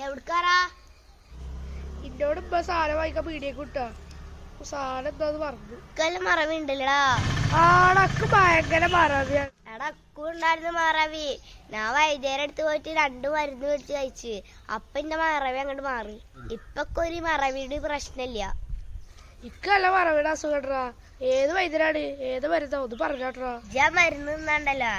എവിടുക്കാറാ എന്നോട് ഇപ്പൊ സാധനം വായിക്കാൻ പീടിയേക്ക് വിട്ടാ. സാധനം എന്താന്ന് പറഞ്ഞു. ഇക്കെല്ലാം മറവിണ്ടല്ലടാ? ആടക്ക് ഭയങ്കര മറവിയാണ് എടാ അക്കു ഉണ്ടായിരുന്നു മറവി. ഞാൻ വൈദ്യരെ അടുത്ത് പോയിട്ട് രണ്ട് മരുന്ന് മേടിച്ച് കഴിച്ച്. അപ്പൊ എന്റെ മറവി അങ്ങോട്ട് മാറി. ഇപ്പൊക്കെ ഒരു മറവിയുടെ പ്രശ്നമില്ല. ഇക്കല്ല മറവിയുടെ അസുഖട്ടാ ഏത് വൈദ്യരാണ് ഏത് മരുന്നാ? ഒന്ന് പറഞ്ഞാട്ടാ ഞാൻ മരുന്ന് തിന്നണ്ടല്ലോ.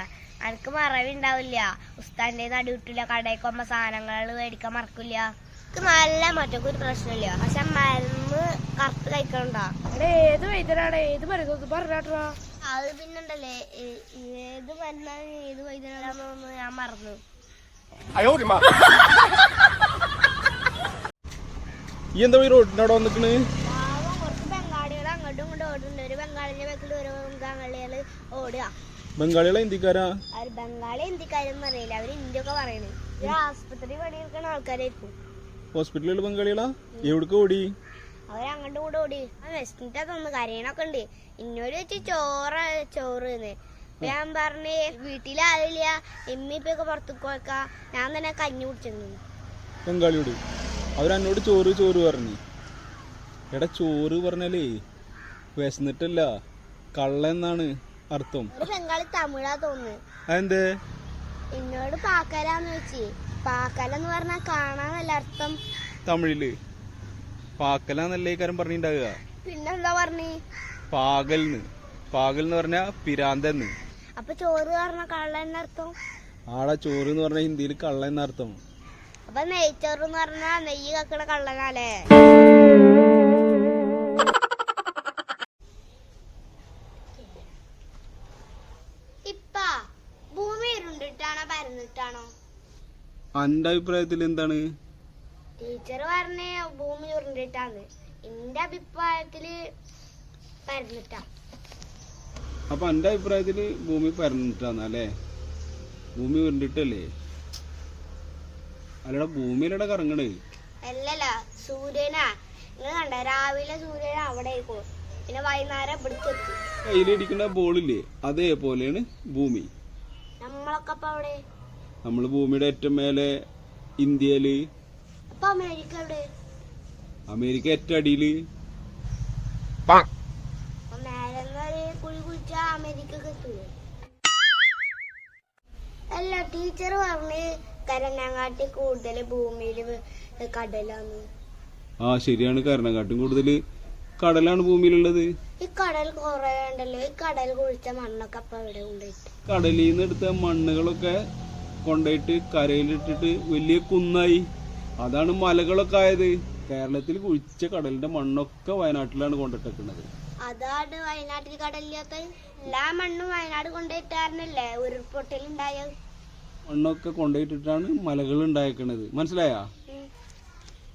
എനിക്ക് മറവിണ്ടാവില്ല. ഉസ്താന്റെ നടി കിട്ടില്ല കടയിൽ പോകുമ്പോ സാധനങ്ങൾ മേടിക്കാൻ മറക്കില്ല. എനിക്ക് നല്ല മറ്റൊക്കെ ഒരു പ്രശ്നമില്ല. പക്ഷെ മരുന്ന് കറക്റ്റ് കഴിക്കണ്ടാ ഏത് വൈദ്യരാണ് ഏത് മരുന്ന്? പറഞ്ഞാട്ടാ അത് പിന്നുണ്ടല്ലേ ഏത് മരുന്നാണ് ഏത് വൈദ്യനാണെന്ന് ഞാൻ മറന്നു. ഈ എന്താ ഈ റോഡിന്റെ അവിടെ വന്നിക്കണ്? കുറച്ച് ബംഗാളികൾ അങ്ങോട്ടും ഇങ്ങോട്ടും ഓടുന്നുണ്ട്. ഒരു ബംഗാളിന്റെ ബാക്കിൽ ഒരു ബംഗാളികൾ ഓടുക. ബംഗാളികളെ ഹിന്ദിക്കാരാ? ബംഗാളി ഹിന്ദിക്കാരൊന്നും അറിയില്ല അവർ ഇന്ത്യ ഒക്കെ പറയണേ ആസ്പത്രി പണിയെടുക്കുന്ന ആൾക്കാരായിരിക്കും. ഹോസ്പിറ്റലിൽ ബംഗാളികളാ? എവിടേക്ക് ഓടി? അവർ അങ്ങോട്ടും ഇങ്ങോട്ടും ഓടി. വിശന്നിട്ടാ തോന്നുന്നു. കരയണൊക്കെ ഉണ്ട്. ഇന്നോട് വെച്ച് ചോറ ചോറ് ഞാൻ പറഞ്ഞ് വീട്ടിലാരില്ല എമ്മിപ്പൊക്കെ പുറത്തേക്ക് പോയക്കാ. ഞാൻ തന്നെ കഞ്ഞി കുടിച്ചെന്നു. ബംഗാളിയോട് അവരന്നോട് ചോറ് ചോറ് പറഞ്ഞു. എടാ ചോറ് പറഞ്ഞാലേ വിശന്നിട്ടല്ല. കള്ള എന്നാണ്? അർത്ഥം. ബംഗാളി തമിഴാ തോന്നുന്നു. അതെന്തേ? എന്നോട് പാക്കലാന്ന് വെച്ച്. പാക്കലെന്ന് പറഞ്ഞാൽ കാണാന്നല്ല അർത്ഥം. തമിഴിൽ. പാക്കലാന്നല്ലേ കാര്യം പറഞ്ഞിണ്ടാവുക? പിന്നെന്താ പറഞ്ഞു? പാകൽന്ന്. പാകൽ എന്ന് പറഞ്ഞാ പിരാന്തെന്ന്. അപ്പൊ ചോറ് പറഞ്ഞ കള്ള എന്നർത്ഥം ആടാ ചോറ് എന്ന് പറഞ്ഞാൽ ഹിന്ദിയിൽ കള്ള എന്നർത്ഥം അപ്പൊ നെയ്ച്ചോറ് എന്ന് പറഞ്ഞാ നെയ്യ് കക്കണ കള്ളനാലേ അന്റെ അഭിപ്രായത്തിൽ എന്താണ്? ടീച്ചർ പറഞ്ഞ ഭൂമി ഉരുണ്ടിട്ടാന്ന് എന്റെ അഭിപ്രായത്തിൽ പരന്നിട്ടാ. അപ്പൊ എന്റെ അഭിപ്രായത്തിൽ ഭൂമി പരന്നിട്ടാന്ന് അല്ലേ? ഭൂമി ഉരുണ്ടിട്ടല്ലേ അല്ലടാ ഭൂമിയിലടെ കറങ്ങണേ. അല്ലല്ല സൂര്യനാ. നിങ്ങൾ കണ്ട രാവിലെ സൂര്യൻ അവിടെ ആയിരിക്കും പിന്നെ വൈകുന്നേരം ഇവിടേക്ക് എത്തും. കയ്യിലിരിക്കുന്ന ബോളില്ലേ അതേപോലെയാണ് ഭൂമി. നമ്മളൊക്കെ അപ്പൊ അവിടെ നമ്മൾ ഭൂമിയുടെ ഏറ്റവും മേലെ ഇന്ത്യയിൽ അമേരിക്ക ഏറ്റവും അടിയിൽ. അല്ല ടീച്ചർ പറഞ്ഞ് കരണങ്ങാട്ടി കൂടുതൽ ഭൂമിയിൽ കടലാണ്. ആ ശരിയാണ്. കരണങ്ങാട്ടും കൂടുതൽ കടലാണ് ഭൂമിയിലുള്ളത്. ഈ കടൽ കൊറേ ഉണ്ടല്ലോ. ഈ കടൽ കുഴിച്ച മണ്ണൊക്കെ അപ്പൊ എവിടെ കൊണ്ടുപോയിട്ട് കടലിൽ നിന്ന് എടുത്ത മണ്ണുകളൊക്കെ കൊണ്ടുപോയിട്ട് കരയിലിട്ടിട്ട് വലിയ കുന്നായി. അതാണ് മലകളൊക്കെ ആയത്. കേരളത്തിൽ കുഴിച്ച കടലിന്റെ മണ്ണൊക്കെ വയനാട്ടിലാണ് കൊണ്ടിട്ടേക്കുന്നത് അതാണ് വയനാട്ടിൽ കടലിലൊക്കെ എല്ലാ മണ്ണും വയനാട് കൊണ്ടുപോയിട്ടായിരുന്നല്ലേ ഉരുൾപൊട്ടലുണ്ടായത് മണ്ണൊക്കെ കൊണ്ടുപോയിട്ടിട്ടാണ് മലകൾ ഉണ്ടായേക്കണത്. മനസ്സിലായാ.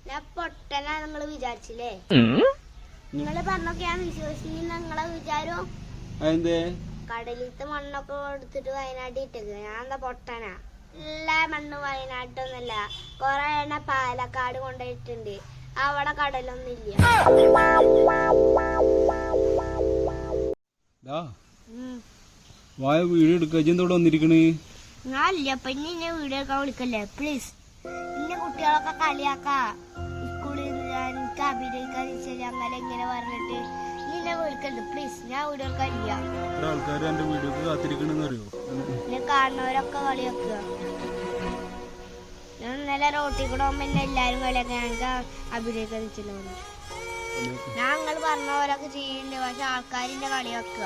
ഞാൻ പൊട്ടനാ നിങ്ങൾ വിചാരിച്ചില്ലേ? നിങ്ങൾ പറഞ്ഞൊക്കെ ഞാൻ വിശ്വസിച്ചു നിങ്ങളെ വിചാരം? അതെന്തേ? കടലിലത്തെ മണ്ണൊക്കെ എടുത്തിട്ട് വയനാട്ടിൽ ഞാൻ എന്താ പൊട്ടനാ? എല്ലാ മണ്ണും വയനാട്ടൊന്നല്ല കൊറേ എണ്ണ പാലക്കാട് കൊണ്ടുപോയിട്ടുണ്ട്. അവിടെ കടലൊന്നുമില്ല വായ വീട് എടുക്കുക എന്തോടെ വന്നിരിക്കണ്? ഞാൻ ഇല്ല. അപ്പൊ ഇനി എന്നെ എടുക്കാൻ വിളിക്കല്ലേ? പ്ലീസ് ഇന്നെ കുട്ടികളൊക്കെ കളിയാക്കാ. സ്കൂളിൽ എനിക്ക് അഭിനയിക്കാൻ ശരി അങ്ങനെ ഇങ്ങനെ പറഞ്ഞിട്ട് നീ പ്ലീസ് ഞാൻ വീഡിയോ എടുക്കാൻ ഇല്ല എത്ര ആൾക്കാർ എന്റെ വീഡിയോക്ക് കാത്തിരിക്കണെന്ന് അറിയോ? എന്നെ കാണുന്നവരൊക്കെ കളിയാക്കുക ഞാൻ ഇന്നലെ റോട്ടിൽ കൂടെ പോകുമ്പോ എന്നെ എല്ലാരും കളിയാക്കുക ഞങ്ങൾക്ക് അഭിനയിക്കാൻ ഞങ്ങൾ ഞാൻ നിങ്ങൾ പറഞ്ഞവരൊക്കെ ചെയ്യുന്നുണ്ട് പക്ഷെ കളിയാക്കുക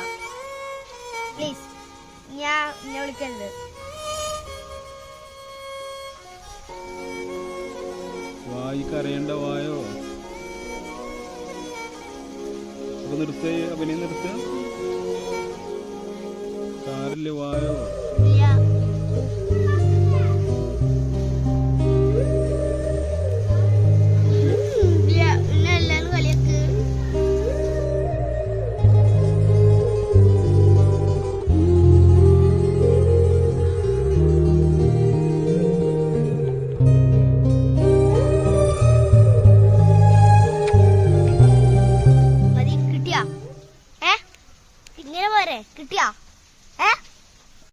പ്ലീസ് ഞാൻ എന്നെ വിളിക്കരുത് വായി കരയേണ്ട വായോ? നിർത്ത അഭിനയം നിർത്തുക കാറില്ലേ വായോ?